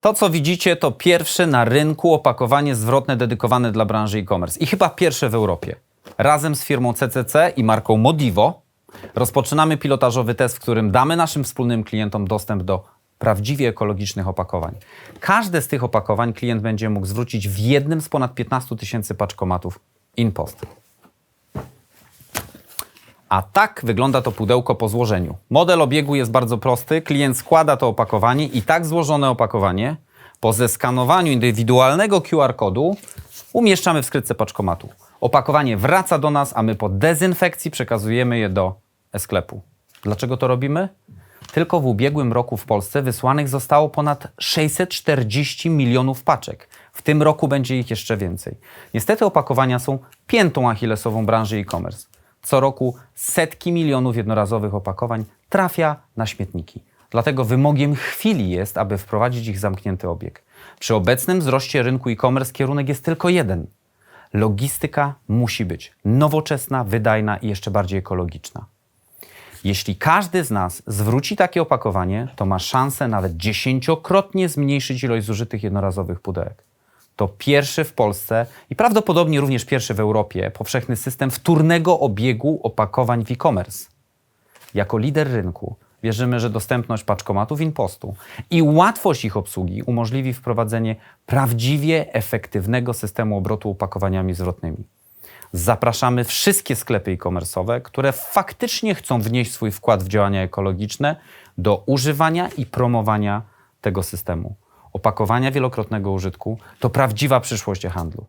To, co widzicie, to pierwsze na rynku opakowanie zwrotne dedykowane dla branży e-commerce i chyba pierwsze w Europie. Razem z firmą CCC i marką Modivo rozpoczynamy pilotażowy test, w którym damy naszym wspólnym klientom dostęp do prawdziwie ekologicznych opakowań. Każde z tych opakowań klient będzie mógł zwrócić w jednym z ponad 15 tysięcy paczkomatów InPost. A tak wygląda to pudełko po złożeniu. Model obiegu jest bardzo prosty. Klient składa to opakowanie i tak złożone opakowanie po zeskanowaniu indywidualnego QR-kodu umieszczamy w skrytce paczkomatu. Opakowanie wraca do nas, a my po dezynfekcji przekazujemy je do e-sklepu. Dlaczego to robimy? Tylko w ubiegłym roku w Polsce wysłanych zostało ponad 640 milionów paczek. W tym roku będzie ich jeszcze więcej. Niestety opakowania są piętą achillesową branży e-commerce. Co roku setki milionów jednorazowych opakowań trafia na śmietniki. Dlatego wymogiem chwili jest, aby wprowadzić ich zamknięty obieg. Przy obecnym wzroście rynku e-commerce kierunek jest tylko jeden. Logistyka musi być nowoczesna, wydajna i jeszcze bardziej ekologiczna. Jeśli każdy z nas zwróci takie opakowanie, to ma szansę nawet dziesięciokrotnie zmniejszyć ilość zużytych jednorazowych pudełek. To pierwszy w Polsce i prawdopodobnie również pierwszy w Europie powszechny system wtórnego obiegu opakowań w e-commerce. Jako lider rynku wierzymy, że dostępność paczkomatów InPostu i łatwość ich obsługi umożliwi wprowadzenie prawdziwie efektywnego systemu obrotu opakowaniami zwrotnymi. Zapraszamy wszystkie sklepy e-commerce'owe, które faktycznie chcą wnieść swój wkład w działania ekologiczne do używania i promowania tego systemu. Opakowania wielokrotnego użytku to prawdziwa przyszłość handlu.